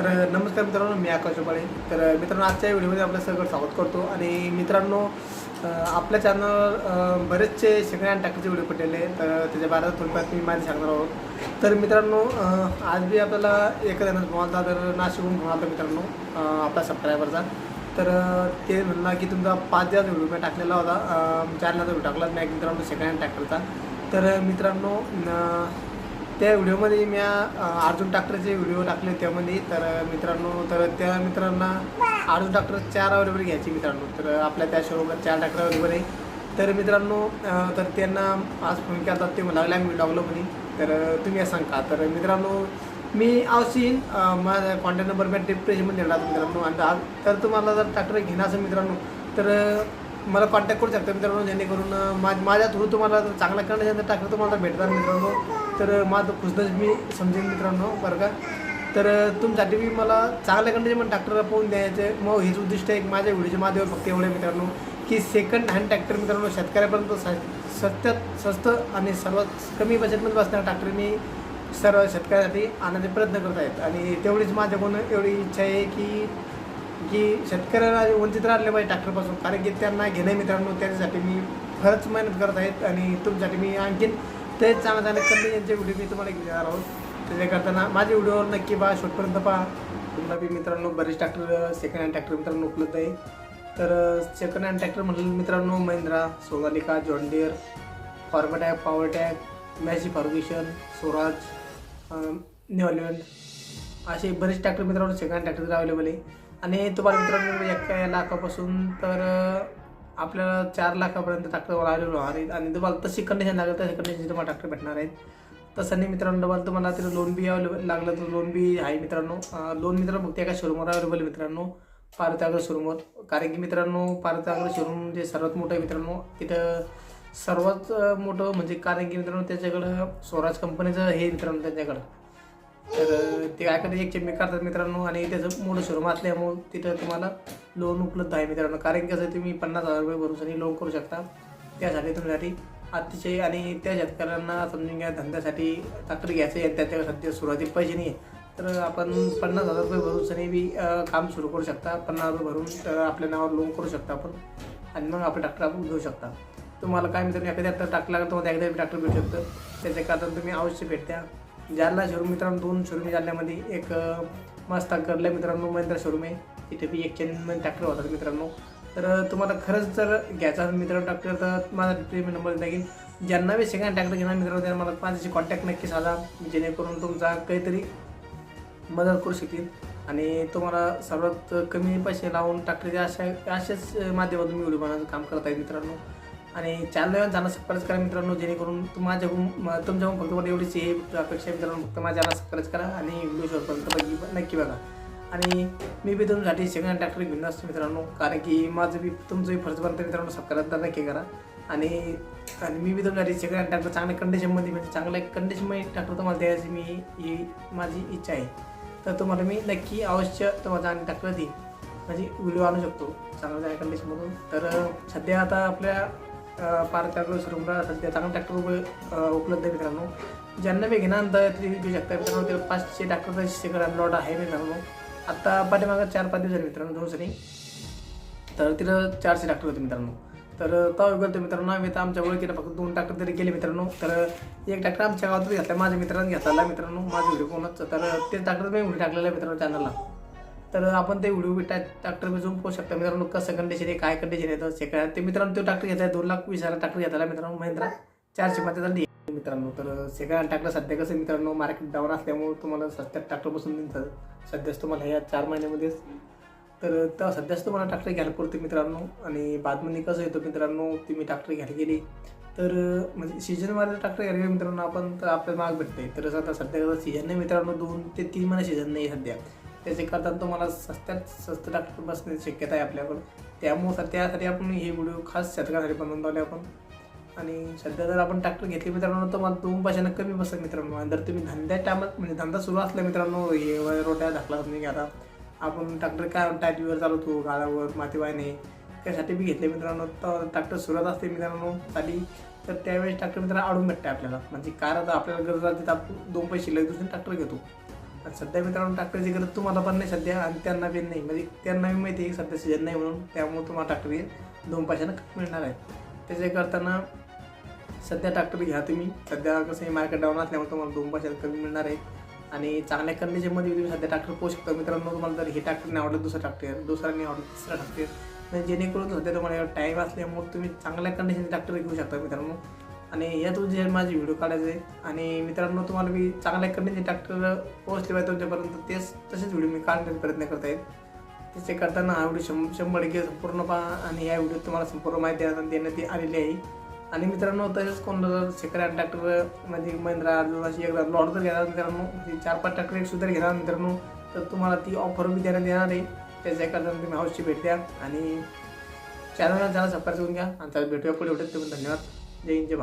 तर नमस्कार मित्रांनो मी आकाश उपाळे तर मित्रांनो आजच्या व्हिडिओमध्ये आपलं सगळं स्वागत करतो. आणि मित्रांनो आपल्या चॅनलवर बरेचसे सेकंड हँड टाकीचे व्हिडिओ पडलेले तर त्याच्या बारा थोडक्यात मी माहिती सांगणार आहोत. तर मित्रांनो आज बी आपल्याला एक जणच फोन तर नाशिकहून फोन आला मित्रांनो आपला सबस्क्रायबरचा तर ते म्हणला की तुमचा पाच दिवस व्हिडिओ मी टाकलेला होता. चॅनलचा व्हिडिओ टाकला मी मित्रांनो सेकंड हँड ट्रॅक्टरचा तर मित्रांनो त्या व्हिडिओमध्ये मी अर्जुन डॉक्टरचे व्हिडिओ टाकले त्यामध्ये. तर मित्रांनो तर त्या मित्रांना अर्जुन डॉक्टर चार अवेलेबल घ्यायचे मित्रांनो. तर आपल्या त्या शोरूमला चार डॉक्टर अवेलेबल आहे. तर मित्रांनो तर त्यांना आज फोन केला ते मला लागला मी डॉगलोमध्ये म्हणे. तर तुम्ही असं सांगा. तर मित्रांनो मी आवशील माझा कॉन्टॅक्ट नंबर मी डिप्रेशनमध्ये दिला मित्रांनो. आणि तर तुम्हाला जर ट्रॅक्टर घेणार असं मित्रांनो तर मला कॉन्टॅक्ट करू शकता मित्रांनो जेणेकरून मा माझ्या थ्रू तुम्हाला चांगला कंडिशन टाकलं तुम्हाला भेटणार मित्रांनो. तर माझं खुशदच मी समजेन मित्रांनो बरं का? तर तुमच्यासाठी मी मला चांगल्या कंडिशन ट्रॅक्टरला पाहून द्यायचे. मग हेच उद्दिष्ट आहे माझ्या व्हिडिओच्या माध्यमावर फक्त एवढे मित्रांनो की सेकंड हँड ट्रॅक्टर मित्रांनो शेतकऱ्यापर्यंत स- सत्यात स्वस्त आणि सर्वात कमी बजेटमध्ये बसणारा ट्रॅक्टर मी सर्व शेतकऱ्यासाठी आणण्याचे प्रयत्न करत आहेत. आणि तेवढीच माझ्याकडून एवढी इच्छा आहे की की शेतकऱ्याला वंचित राहिले पाहिजे ट्रॅक्टरपासून कारण की त्यांना घेणे मित्रांनो त्याच्यासाठी मी खरंच मेहनत करत आहेत आणि तुमच्यासाठी मी आणखीन तेच चांगलं चांगले कमी यांचे व्हिडिओ मी तुम्हाला घेऊन येणार आहोत. त्याच्या करताना माझे व्हिडिओवर नक्की पहा शेवटपर्यंत पहा. तुम्हाला बी मित्रांनो बरेच ट्रॅक्टर सेकंड हँड ट्रॅक्टर मित्रांनो उपलब्ध आहे. तर सेकंड हँड ट्रॅक्टर म्हटलं मित्रांनो Mahindra Sonalika John Deere Farmtrac Powertrac Massey Ferguson Swaraj New Holland असे बरेच ट्रॅक्टर मित्रांनो सेकंड हँड ट्रॅक्टर अवेलेबल आहे. आणि तुम्हाला मित्रांनो म्हणजे एका लाखापासून तर आपल्याला चार लाखापर्यंत ट्रॅक्टर आलेलो आहे. आणि तुम्हाला तशी कंडिशन लागेल तशी कंडिशन तुम्हाला ट्रॅक्टर भेटणार आहेत. तसं नाही मित्रांनो डबल तुम्हाला तिथं लोन बी अवेलेबल लागलं तर लोन बी आहे मित्रांनो. लोन मित्रांनो फक्त एका शोरूमवर अवेलेबल मित्रांनो पारतागर शोरूमवर कारण की मित्रांनो पारतागर शोरूम जे सर्वात मोठं आहे मित्रांनो. तिथं सर्वात मोठं म्हणजे कारण की मित्रांनो त्याच्याकडं स्वराज कंपनीचं हे मित्रांनो त्याच्याकडं. तर ते काय करते एक चेंबी करतात मित्रांनो आणि त्याचं मोठं शोरूम असल्यामुळं तिथं तुम्हाला लोन उपलब्ध आहे मित्रांनो. कारण की कसं तुम्ही पन्नास हजार रुपये भरून लोन करू शकता. त्यासाठी तुमच्यासाठी अतिशय आणि त्या शेतकऱ्यांना समजून घ्या धंद्यासाठी ट्रॅक्टर घ्यायचं आहे त्याच्या सध्या सुरुवातीत पैसे नाही आहे तर आपण पन्नास हजार रुपये भरूनसनी बी काम सुरू करू शकता. पन्नास रुपये भरून तर आपल्या नावावर लोन करू शकता आपण. आणि मग आपण ट्रॅक्टर आपण घेऊ शकता. तुम्हाला काय मित्रांनो एखाद्या ट्रॅक्टर टाकला तर तुम्हाला एखाद्या ट्रॅक्टर भेटू शकतं. त्याच्या कारण तुम्ही अवश्य भेटत्या जालना शोरूम मित्रांनो दोन शोरूम जालन्यामध्ये एक मस्त करलं मित्रांनो महिंद्रा शोरूम आहे. तिथे बी एक चेन ट्रॅक्टर होतात मित्रांनो. तर तुम्हाला खरंच जर घ्यायचा असेल मित्रांनो ट्रॅक्टर तर माझा पेमेंट नंबर लागेल ज्यांना बी सेकंड ट्रॅक्टर घेणार मित्रांनो त्यांना मला माझ्याशी कॉन्टॅक्ट नक्की साधा जेणेकरून तुमचा काहीतरी मदत करू शकतील. आणि तुम्हाला सर्वात कमी पैसे लावून ट्रॅक्टरच्या अशा अशाच माध्यमातून मी व्हिडिओ बनवण्याचं काम करत आहे मित्रांनो. आणि चॅनल जाणं सबस्क्राईब करा मित्रांनो जेणेकरून तुम्हाला तुमच्याकडून फक्त मला एवढीच हे अपेक्षा मित्रांनो. फक्त माझ्या चॅनल सबस्क्राईब करा आणि व्हिडिओ शोधपर्यंत बघी नक्की बघा. आणि मी बी तुमच्यासाठी सेकंड ट्रॅक्टर घेऊन असतो मित्रांनो कारण की माझं बी तुमचं बी फर्ज बनतं मित्रांनो सबस्क्राईब तर नक्की करा. आणि आणि मी बी तुमच्यासाठी सेकंड ट्रॅक्टर चांगल्या कंडिशनमध्ये म्हणजे चांगल्या कंडिशनमध्ये ट्रॅक्टर तुम्हाला द्यायची मी ही माझी इच्छा आहे. तर तुम्हाला मी नक्की अवश्य तुम्हाला चांगली ट्रॅक्टर देईन. म्हणजे व्हिडिओ आणू शकतो चांगल्या चांगल्या कंडिशनमधून तर सध्या आता आपल्या पार्क शोरूमला सध्या चांगला ट्रॅक्टर उप उपलब्ध आहे मित्रांनो. ज्यांना बी घेणार तर ते घेऊ शकता. मित्रांनो ते पाचशे ट्रॅक्टरचा सेकंड लॉट आहे मित्रांनो. आत्ता पाठीमागं चार पाच दिवस झाले मित्रांनो दोन सरी. तर तिथं चारशे ट्रॅक्टर होते मित्रांनो. तर तो करतो मित्रांनो आम्ही तर आमच्या ओळखीनं फक्त दोन ट्रॅक्टर तरी गेले मित्रांनो. तर एक ट्रॅक्टर आमच्या गावातच घेतला माझ्या मित्रांनी घेतला मित्रांनो. माझा व्हिडिओ कोणच. तर ते ट्रॅक्टर मी व्हिडिओ टाकलेला आहे मित्रांनो चॅनलला तर आपण ते व्हिडिओ ट्रॅक्टर भेटून झूम पाहू शकता. मित्रांनो कसं कंडिशन आहे काय कंडिशन येतं सेकंड ते मित्रांनो तो ट्रॅक्टर घेतला दोन लाख वीस हजार ट्रॅक्टर घेतला मित्रांनो महिंद्रा. चारशे पंच्याहत्तर मित्रांनो तर सेकंड ट्रॅक्टर सध्या कसं मित्रांनो मार्केट डाऊन असल्यामुळे तुम्हाला सध्या ट्रॅक्टर बसून देतात सध्याच तुम्हाला ह्या चार महिन्यामध्येच तर तेव्हा सध्याच तुम्हाला ट्रॅक्टर घ्यायला पडतो मित्रांनो. आणि बादमध्ये कसं येतो मित्रांनो तुम्ही ट्रॅक्टर घ्यायला गेली. तर म्हणजे सीझनमध्ये ट्रॅक्टर घ्यायला गेले मित्रांनो आपण तर आपल्याला माग भेटते तर आता सध्या सीझन नाही मित्रांनो दोन ते तीन महिने सीझन नाही सध्या. त्याचे करता तुम्हाला सस्त्यात स्वस्त डॉक्टर बसण्याची शक्यता आहे आपल्याकडं. त्यामुळे त्यासाठी आपण हे व्हिडिओ खास शेतकऱ्यासाठी बनवून लावले आपण. आणि सध्या जर आपण ट्रॅक्टर घेतले मित्रांनो तर मला दोन पैशानं कमी बसत मित्रांनो. आणि जर तुम्ही धंद्या टायमात म्हणजे धंदा सुरू असला मित्रांनो हे रोट्या धाकला तुम्ही आता आपण ट्रॅक्टर काय टायटीवर चालवतो गाळावर माती त्यासाठी बी घेतले मित्रांनो. तर ट्रॅक्टर सुरुवात असते मित्रांनो साठी तर त्यावेळेस ट्रॅक्टर मित्रांनो अडून भेटते आपल्याला. म्हणजे कार आता आपल्याला गरज असते तर आपण दोन पैसे शिल्लक दुसरी ट्रॅक्टर घेतो. सध्या मित्रांनो ट्रॅक्टरची गरज तुम्हाला पण नाही सध्या आणि त्यांना पण नाही. म्हणजे त्यांना बी माहिती आहे सध्या सीजन नाही म्हणून. त्यामुळे तुम्हाला ट्रॅक्टर दोन पैशानं मिळणार आहे. त्याचे करताना सध्या ट्रॅक्टर घ्या तुम्ही. सध्या कसं मार्केट डाऊन असल्यामुळे तुम्हाला दोन पैशाला कमी मिळणार आहे. आणि चांगल्या कंडिशनमध्ये तुम्ही सध्या ट्रॅक्टर पोहू शकता. मित्रांनो तुम्हाला जर हे ट्रॅक्टर नाही आवडलं दुसरं ट्रॅक्टर दुसरा नाही आवडलं तिसरा ट्रॅक्टर म्हणजे जेणेकरून सध्या तुम्हाला टाईम असल्यामुळे तुम्ही चांगल्या कंडिशनचे ट्रॅक्टर घेऊ शकता मित्रांनो. आणि यातून जे माझे व्हिडिओ काढायचे. आणि मित्रांनो तुम्हाला मी चांगल्या कंडिशन ट्रॅक्टर पोहोचले पाहिजे तुमच्यापर्यंत. तेच तसेच व्हिडिओ मी काढण्याचा प्रयत्न करत आहेत. त्याचे करताना हा व्हिडिओ शं शंभर टक्के संपूर्ण पहा आणि या व्हिडिओत तुम्हाला संपूर्ण माहिती देण्यात देण्यात आलेली आहे. आणि मित्रांनो तसेच कोण शेकर ट्रॅक्टर म्हणजे महिंद्रा अर्जुन अशी एकदा लॉट जर घेणार मित्रांनो चार पाच ट्रॅक्टर एक सुद्धा घेणार मित्रांनो तर तुम्हाला ती ऑफर मी देण्यात येणार आहे. त्याच्याकरता तुम्ही हाऊसची भेट द्या आणि चॅनलला जरा सबस्क्राईब करून घ्या. आणि त्याला भेटूया पुढे. भेटत तुम्ही धन्यवाद. जय हिंद जय भारत.